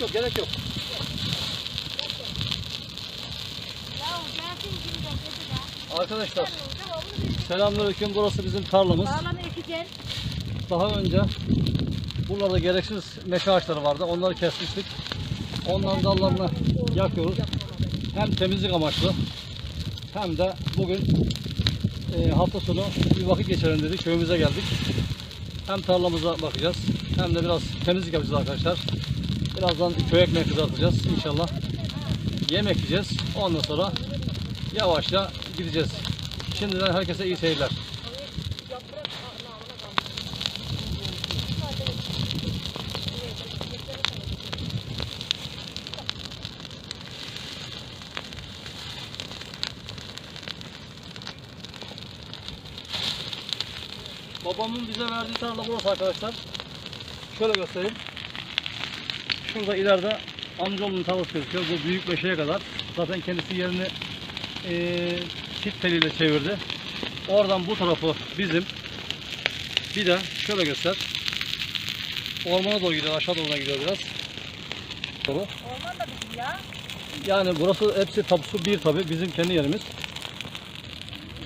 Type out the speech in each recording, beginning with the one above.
Yok yok gerek yok. Arkadaşlar selamünaleyküm. Burası bizim tarlamız. Daha önce buralarda gereksiz meşe ağaçları vardı. Onları kesmiştik. Onların dallarını yakıyoruz. Hem temizlik amaçlı hem de bugün e, hafta sonu bir vakit geçirelim dedik. Köyümüze geldik. Hem tarlamıza bakacağız hem de biraz temizlik yapacağız arkadaşlar. Birazdan köy ekmeği kızartacağız inşallah. Yemek yiyeceğiz. Ondan sonra yavaşça gideceğiz. Şimdiden herkese iyi seyirler. Babamın bize verdiği tarla burası arkadaşlar. Şöyle göstereyim. Şurada ileride amcamın tarlası gözüküyor. Bu büyük meşeye kadar. Zaten kendisi yerini eee çit teliyle çevirdi. Oradan bu tarafı bizim. Bir de şöyle göster. Ormana doğru gidiyor. Aşağı doğru gidiyor biraz. Doğru. Orman da bizim ya. Yani burası hepsi tapusu bir tabi bizim kendi yerimiz.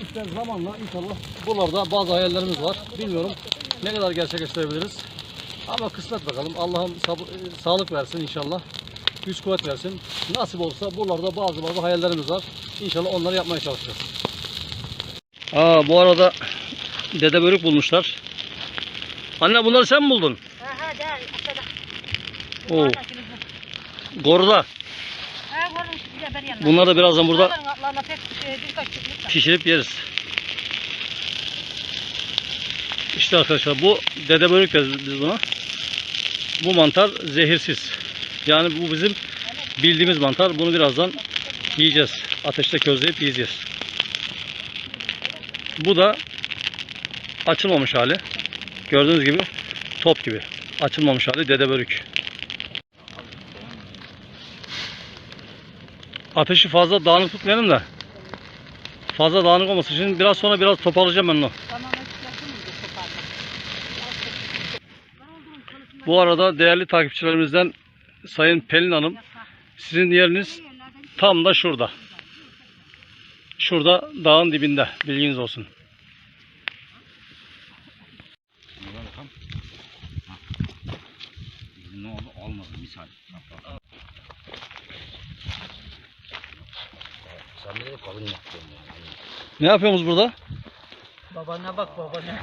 İşte zamanla inşallah buralarda bazı hayallerimiz var. Bilmiyorum ne kadar gerçekleştirebiliriz. Ama kısmet bakalım. Allah'ım e, sağlık versin inşallah. Güç kuvvet versin. Nasip olsa buralarda bazı bazı hayallerimiz var. İnşallah onları yapmaya çalışacağız. Aa bu arada dede börük bulmuşlar. Anne bunları sen mi buldun? Ha ha gel. Aşağıda. Oo. Yanına. Bunlar da birazdan burada e, pişirip yeriz. İşte arkadaşlar bu dede börük deriz biz buna. Bu mantar zehirsiz. Yani bu bizim bildiğimiz mantar. Bunu birazdan yiyeceğiz. Ateşte közleyip yiyeceğiz. Bu da açılmamış hali. Gördüğünüz gibi top gibi. Açılmamış hali dede börük. Ateşi fazla dağınık tutmayalım da fazla dağınık olmasın. Şimdi biraz sonra biraz toparlayacağım ben onu. Tamam Bu arada değerli takipçilerimizden Sayın Pelin Hanım sizin yeriniz tam da şurada. Şurada dağın dibinde. Bilginiz olsun. Ne oldu? Olmadı misal. Ne burada? Babana bak babana.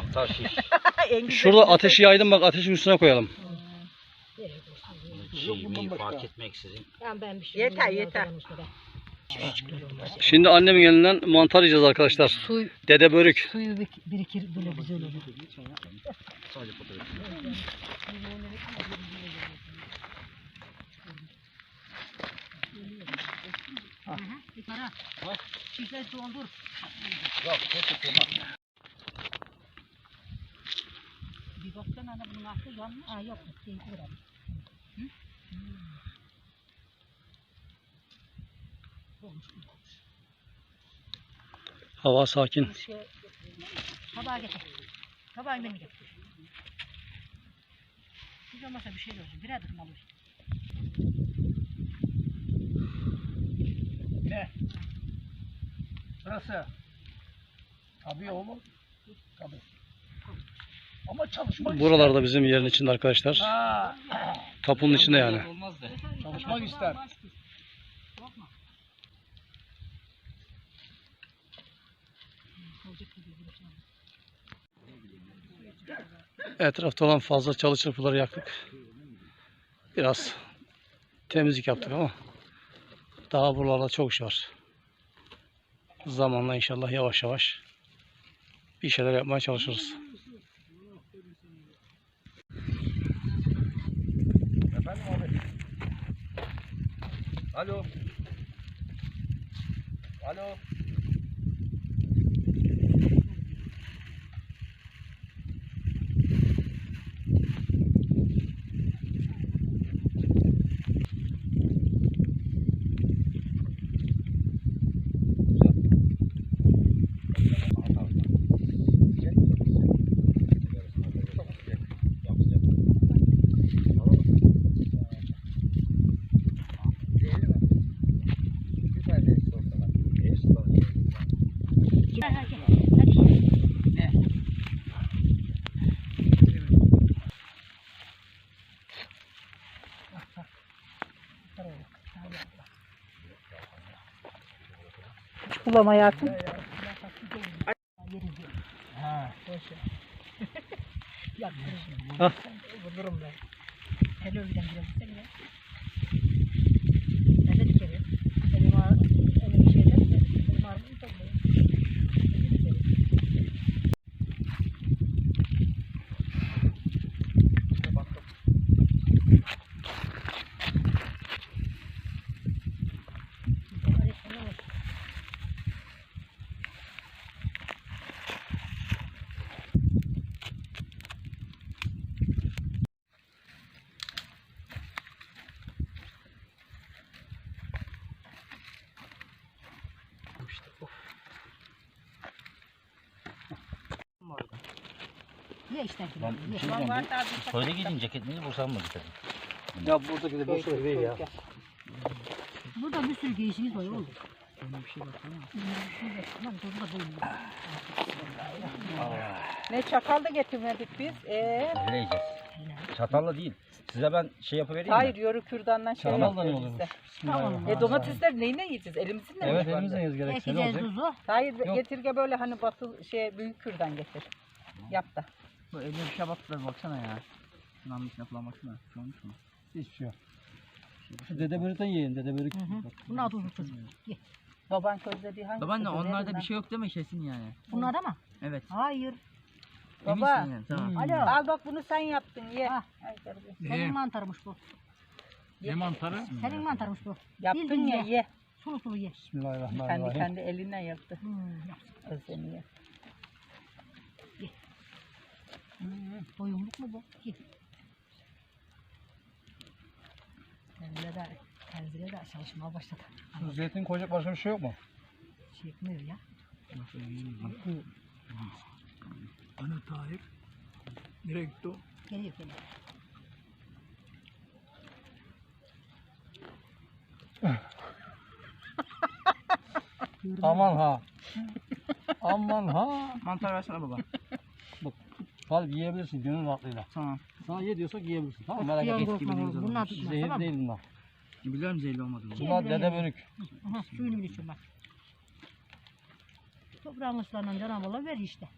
Şurada ateşi yaydım bak ateşin üstüne koyalım. Mi fark etmeksizin. ben bir şey Yeter, yeter. Şimdi annemin elinden mantar yiyeceğiz arkadaşlar. Suyu, Dede börük. suyu bir- birikir böyle güzel olur. Sadece fotoğraf. Bir para. Şişe baksana ana bunun aklı yanmış. Ha yok. Hı? Hava sakin. Bir şey. Tabağa getir. Tabağı beni getir. Hiç olmazsa bir şey olsun. Birer dıkım alır. Burası. Tabii oğlum. Tabii. Ama çalışmak Buralarda bizim yerin içinde arkadaşlar. Ha, Tapunun içinde yani. Olmaz da. çalışmak ister. Etrafta olan fazla çalı çırpıları yaktık. Biraz temizlik yaptık ama daha buralarda çok iş var. Zamanla inşallah yavaş yavaş bir şeyler yapmaya çalışırız. Efendim abi. Alo. Alo. Hiç bulam hayatım. Ha. Hah. Bulurum ben. Hele öğlen biraz Ye işte. Ben bir şey diyeceğim. Bu Söyle gidin ceketinizi bulsam mı getirdin? Ya buradaki de boş ver değil ya. Burada bir sürü giyişimiz var oğlum. Bir şey baksana. Lan tozu da değil. Ne çakal da getirmedik biz. Ee, Öyle yiyeceğiz. Çatalla değil. Size ben şey yapıvereyim hayır mi? yoru kürdandan şey Çatal da ne yapıyor oluyormuş? bizde. Bismillahirrahmanirrahim. E domatesler neyle yiyeceğiz? Elimizin mi? Evet var? elimizden yeriz gerekse ne Ekeceğiz olacak? tuzu. Hayır Yok. getirge böyle hani batı şey büyük kürdan getir. Yap da. Bu eline bir şey battılar baksana ya. Şunun içine falan baksana. Şu olmuş mu? Hiçbir şey yok. Şu dede börükten yiyin dede börük. Bunlar tuzlu tuzlu. Ye. Baban közlediği hangisi? Babaanne onlarda bir şey yok değil mi kesin yani? Bunlar da mı? Evet. Hayır. Baba. Yani, tamam. Alo. Al bak bunu sen yaptın ye. Garibi. Senin mantarmış bu. Ne mantarı? Senin mantarmış bu. Yaptın Bildin ya ye. Sulu sulu ye. Kendi Bismillahirrahmanirrahim. kendi elinden yaptı. Hmm, yap. Özlemi ye. Doyumluk mu bu? Tenzile de, tenzile de çalışmaya başladı. Şu zeytin koyacak başka bir şey yok mu? Yapmıyor ya. Ana Tahir. Nereye gitti o? Geliyor geliyor. Aman ha. Aman ha. Mantar versene baba. Hadi yiyebilirsin gönül rahatlığıyla. tamam. Sana ye diyorsak yiyebilirsin. Tamam merak etme. korkma oğlum. Bunlar tutmaz Zehir tamam mı? değil bunlar. Biliyorum zehirli olmadığını. Bunlar dede börük. Aha, suyunu bir içiyorum bak. Toprağın ıslarından Cenab-ı Allah ver işte.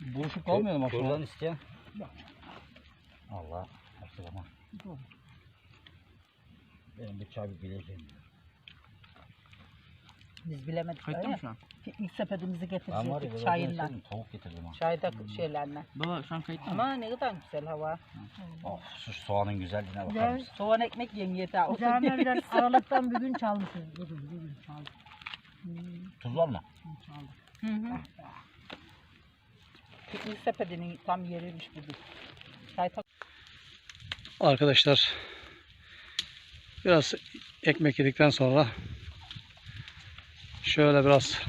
Buruşup kalmayalım akşama. Kürdan isteyen. Yok. Allah. Hatırlama. Doğru. Benim çay bir bileceğim. Biz bilemedik. Kayıtta öyle. mı şu an? Sepetimizi Ben var ya getirecektik böyle çayından. tavuk getirdim ha. Çayda şeylerle. Baba şu an kayıtta mı? Ama ne kadar güzel hava. Of şu soğanın güzelliğine bakar mısın? Soğan ekmek yiyin yeter. O Güzel Mevlen Aralık'tan bir gün çalmışız. Bugün, bugün çaldık. Tuz var mı? Çaldık. Hı hı. Piknik sepetinin tam yeriymiş bu. Çay tak- Arkadaşlar biraz ekmek yedikten sonra şöyle biraz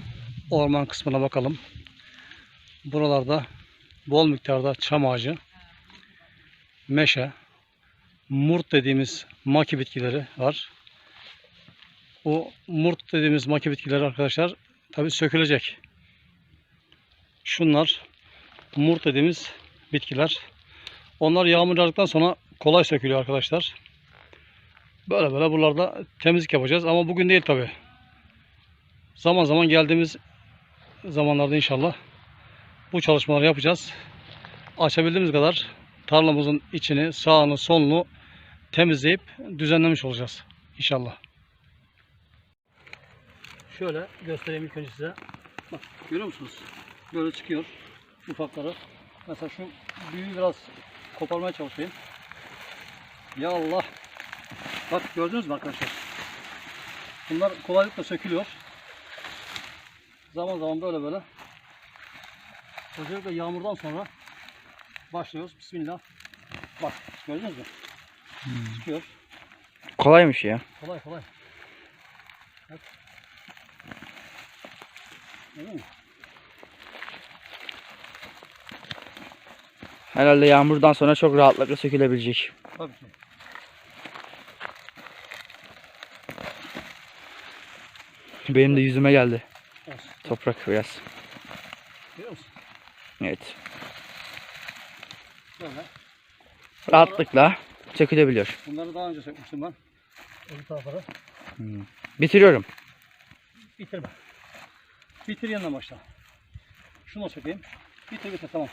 orman kısmına bakalım. Buralarda bol miktarda çam ağacı, meşe, murt dediğimiz maki bitkileri var. Bu murt dediğimiz maki bitkileri arkadaşlar tabi sökülecek. Şunlar murt dediğimiz bitkiler. Onlar yağmur yağdıktan sonra kolay sökülüyor arkadaşlar. Böyle böyle buralarda temizlik yapacağız ama bugün değil tabi. Zaman zaman geldiğimiz zamanlarda inşallah bu çalışmaları yapacağız. Açabildiğimiz kadar tarlamızın içini, sağını, solunu temizleyip düzenlemiş olacağız inşallah. Şöyle göstereyim ilk önce size. Bak görüyor musunuz? Böyle çıkıyor ufakları. Mesela şu büyüğü biraz koparmaya çalışayım. Ya Allah. Bak gördünüz mü arkadaşlar? Bunlar kolaylıkla sökülüyor. Zaman zaman böyle böyle. Özellikle yağmurdan sonra başlıyoruz. Bismillah. Bak gördünüz mü? Çıkıyor. Kolaymış ya. Kolay kolay. Bak. Görüyor musun? Herhalde yağmurdan sonra çok rahatlıkla sökülebilecek. Tabii ki. Benim de yüzüme geldi. Toprak biraz. Görüyor musun? Evet. Böyle. Rahatlıkla sökülebiliyor. Bunları daha önce sökmüştüm ben. Öbür tarafları. Bitiriyorum. Bitirme. Bitir yanına başla. Şunu sökeyim. Bitir bitir tamam.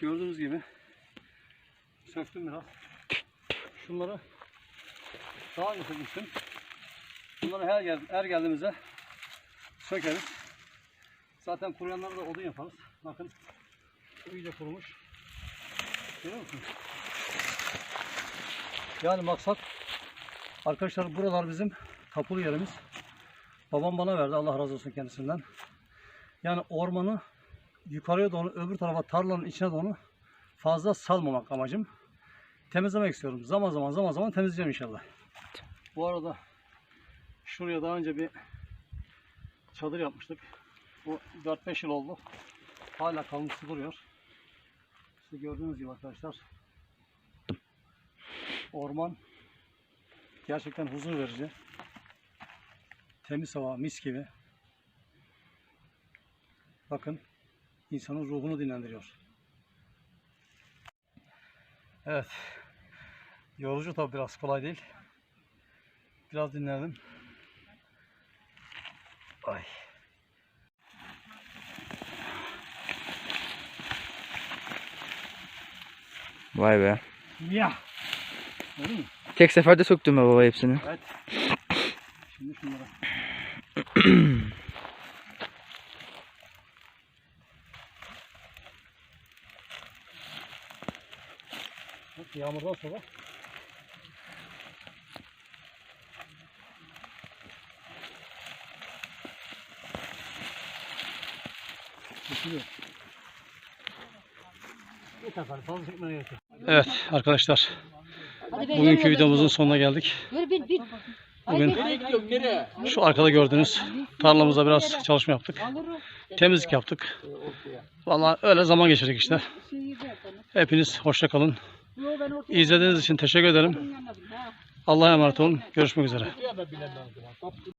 Gördüğünüz gibi söktüm biraz. Şunları daha önce sökmüştüm. Bunları her, gel her geldiğimizde sökeriz. Zaten kuruyanları da odun yaparız. Bakın iyice kurumuş. Görüyor musunuz? Yani maksat arkadaşlar buralar bizim tapulu yerimiz. Babam bana verdi Allah razı olsun kendisinden. Yani ormanı yukarıya doğru öbür tarafa tarlanın içine doğru fazla salmamak amacım. Temizlemek istiyorum. Zaman zaman zaman zaman temizleyeceğim inşallah. Bu arada şuraya daha önce bir çadır yapmıştık. Bu 4-5 yıl oldu. Hala kalıntısı duruyor. İşte gördüğünüz gibi arkadaşlar. Orman gerçekten huzur verici. Temiz hava, mis gibi. Bakın insanın ruhunu dinlendiriyor. Evet. Yorucu tabi biraz kolay değil. Biraz dinlendim. Ay. Vay be. Ya. Tek seferde söktüm be baba hepsini. Evet. Şimdi şunlara. Yağmurdan sonra Çekiliyor. Yeter fazla fazla çekmene gerek yok. Evet arkadaşlar bugünkü videomuzun sonuna geldik. Bugün şu arkada gördüğünüz tarlamızda biraz çalışma yaptık. Temizlik yaptık. Vallahi öyle zaman geçirdik işte. Hepiniz hoşça kalın. İzlediğiniz için teşekkür ederim. Allah'a emanet olun. Görüşmek üzere.